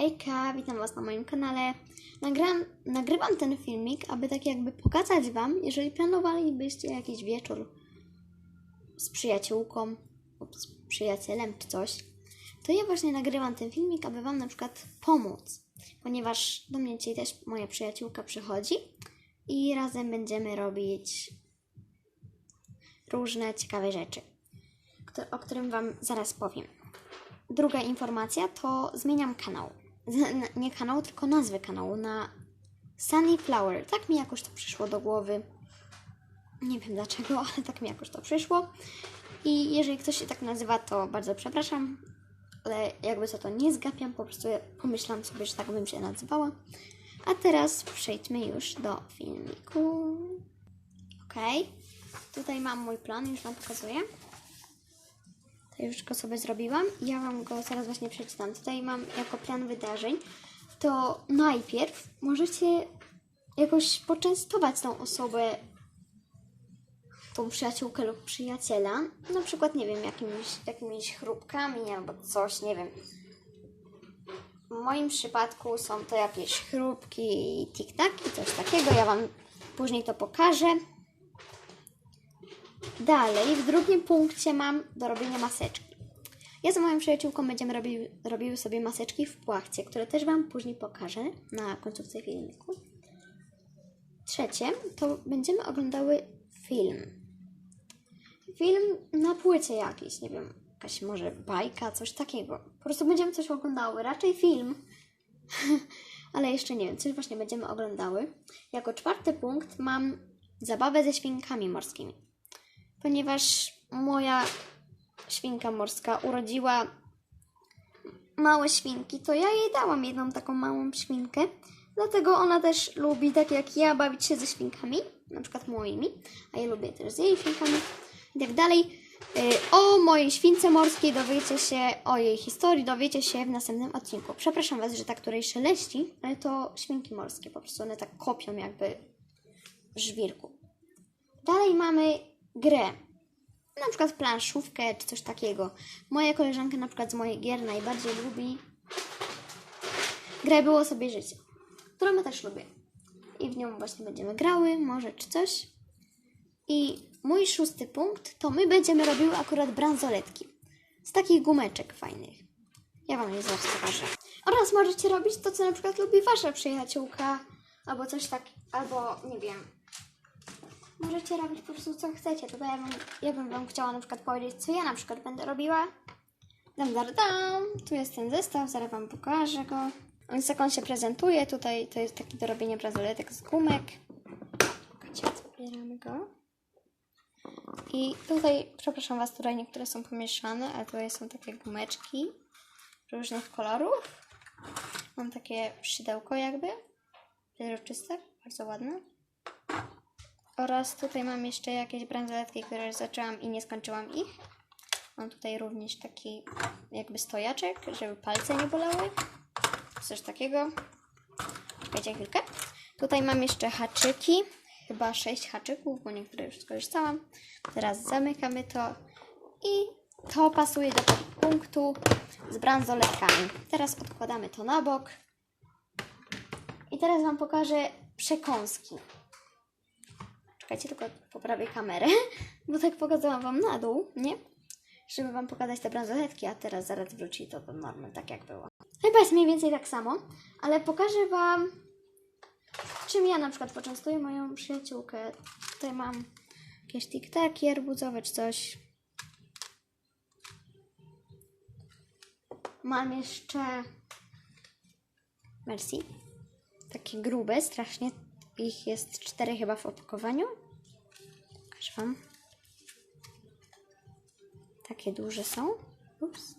Hejka, witam Was na moim kanale. Nagram, nagrywam ten filmik, aby tak jakby pokazać Wam, jeżeli planowalibyście jakiś wieczór z przyjaciółką lub z przyjacielem czy coś, to ja właśnie nagrywam ten filmik, aby Wam na przykład pomóc, ponieważ do mnie dzisiaj też moja przyjaciółka przychodzi i razem będziemy robić różne ciekawe rzeczy, o którym Wam zaraz powiem. Druga informacja to zmieniam kanał. Nie kanał, tylko nazwę kanału na Sunnyflower. Tak mi jakoś to przyszło do głowy. Nie wiem dlaczego, ale tak mi jakoś to przyszło. I jeżeli ktoś się tak nazywa, to bardzo przepraszam, ale jakby co to nie zgapiam, po prostu pomyślałam sobie, że tak bym się nazywała. A teraz przejdźmy już do filmiku. Ok, tutaj mam mój plan, już Wam pokazuję. Już go sobie zrobiłam. Ja Wam go zaraz właśnie przeczytam. Tutaj mam jako plan wydarzeń. To najpierw możecie jakoś poczęstować tą osobę, tą przyjaciółkę lub przyjaciela. Na przykład, nie wiem, jakimiś, jakimiś chrupkami albo coś, nie wiem. W moim przypadku są to jakieś chrupki tik-tak i coś takiego. Ja Wam później to pokażę. Dalej, w drugim punkcie mam do robienia maseczki. Ja z moją przyjaciółką będziemy robił, robiły sobie maseczki w płachcie, które też Wam później pokażę na końcówce filmiku. Trzecie, to będziemy oglądały film. Film na płycie jakiś, nie wiem, jakaś może bajka, coś takiego. Po prostu będziemy coś oglądały, raczej film. Ale jeszcze nie wiem, coś właśnie będziemy oglądały. Jako czwarty punkt mam zabawę ze świnkami morskimi ponieważ moja świnka morska urodziła małe świnki, to ja jej dałam jedną taką małą świnkę. Dlatego ona też lubi, tak jak ja, bawić się ze świnkami, na przykład moimi, a ja lubię też z jej świnkami i tak dalej. Y, O mojej śwince morskiej dowiecie się, o jej historii dowiecie się w następnym odcinku. Przepraszam Was, że tak której szeleści, ale to świnki morskie, po prostu one tak kopią jakby żwirku. Dalej mamy grę. Na przykład planszówkę czy coś takiego. Moja koleżanka na przykład z moich gier najbardziej lubi grę Było sobie życie, którą ja też lubię. I w nią właśnie będziemy grały, może czy coś. I mój szósty punkt to my będziemy robiły akurat bransoletki. Z takich gumeczek fajnych. Ja Wam je zaraz pokażę. Oraz możecie robić to, co na przykład lubi Wasza przyjaciółka. Albo coś tak, albo nie wiem, Możecie robić po prostu co chcecie, tylko ja bym, ja bym wam chciała na przykład powiedzieć, co ja na przykład będę robiła. Dam, dam, dam. Tu jest ten zestaw, zaraz wam pokażę go. Więc jak on się prezentuje, tutaj to jest taki do robienia bransoletek z gumek. Czekajcie, zbieramy go. I tutaj, przepraszam was, tutaj niektóre są pomieszane, ale tutaj są takie gumeczki różnych kolorów. Mam takie szydełko jakby, przezroczyste, bardzo ładne. Oraz tutaj mam jeszcze jakieś bransoletki, które zaczęłam i nie skończyłam ich. Mam tutaj również taki jakby stojaczek, żeby palce nie bolały. Coś takiego. Czekajcie chwilkę. Tutaj mam jeszcze haczyki. Chyba sześć haczyków, bo niektóre już skorzystałam. Teraz zamykamy to. I to pasuje do punktu z bransoletkami. Teraz odkładamy to na bok. I teraz Wam pokażę przekąski. Czekajcie, tylko poprawię kamerę, bo tak pokazałam Wam na dół, nie? Żeby Wam pokazać te bransoletki, a teraz zaraz wróci to do normy, tak jak było. Chyba jest mniej więcej tak samo, ale pokażę Wam, czym ja na przykład poczęstuję moją przyjaciółkę. Tutaj mam jakieś tiktaki arbuzowe czy coś. Mam jeszcze... Merci. Takie grube, strasznie. Ich jest cztery chyba w opakowaniu. Pokażę Wam. Takie duże są. Ups.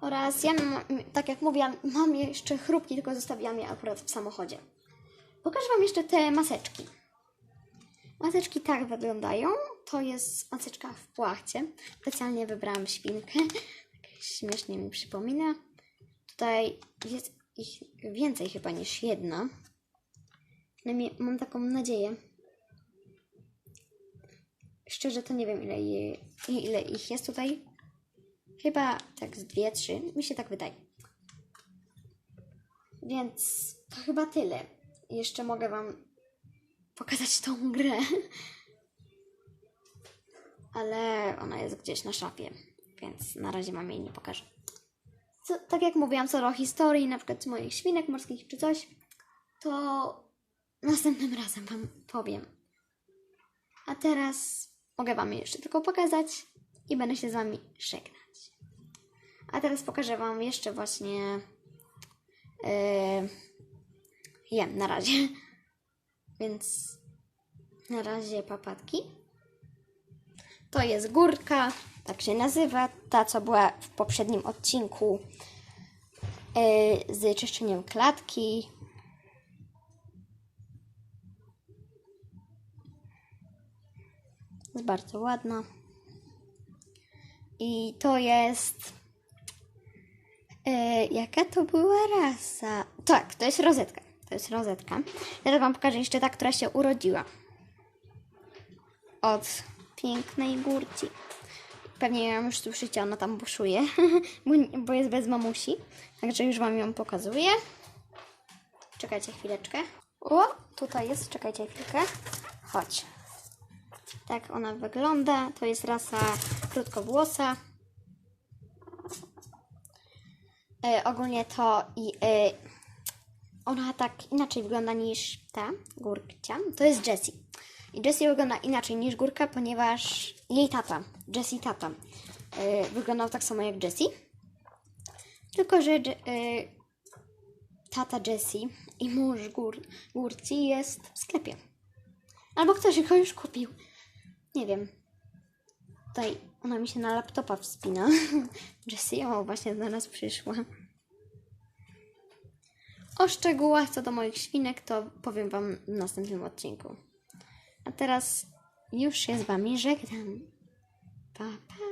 Oraz ja, mam, tak jak mówiłam, mam jeszcze chrupki, tylko zostawiłam je akurat w samochodzie. Pokażę Wam jeszcze te maseczki. Maseczki tak wyglądają. To jest maseczka w płachcie. Specjalnie wybrałam świnkę. Tak śmiesznie mi przypomina. Tutaj jest ich więcej chyba niż jedna. Przynajmniej mam taką nadzieję. Szczerze to nie wiem ile, je, ile ich jest tutaj. Chyba tak z dwie, trzy. Mi się tak wydaje. Więc to chyba tyle. Jeszcze mogę Wam pokazać tą grę. Ale ona jest gdzieś na szafie, więc na razie Wam jej nie pokażę. Co, tak jak mówiłam, co do historii, na przykład moich świnek morskich czy coś, to następnym razem Wam powiem. A teraz mogę Wam jeszcze tylko pokazać i będę się z Wami żegnać. A teraz pokażę Wam jeszcze właśnie. Yy, jem na razie. Więc na razie papatki. To jest górka, tak się nazywa. Ta, co była w poprzednim odcinku yy, z czyszczeniem klatki. Jest bardzo ładna. I to jest. E, jaka to była rasa? Tak, to jest rozetka. To jest rozetka. Teraz Wam pokażę jeszcze ta, która się urodziła. Od pięknej górci. Pewnie ją już słyszycie, ona tam buszuje, bo jest bez mamusi. Także już Wam ją pokazuję. Czekajcie chwileczkę. O, tutaj jest, czekajcie chwilkę. Chodź. Tak ona wygląda. To jest rasa krótkowłosa. E, ogólnie to i e, ona tak inaczej wygląda niż ta górcia. To jest Jessie. I Jessie wygląda inaczej niż górka, ponieważ jej tata, Jessie tata, e, wyglądał tak samo jak Jessie. Tylko, że tata Jessie i mąż gór, górci jest w sklepie. Albo ktoś go już kupił. Nie wiem. Tutaj ona mi się na laptopa wspina. Jessie, o, właśnie do nas przyszła. O szczegółach co do moich świnek to powiem Wam w następnym odcinku. A teraz już się z Wami żegnam. Pa, pa.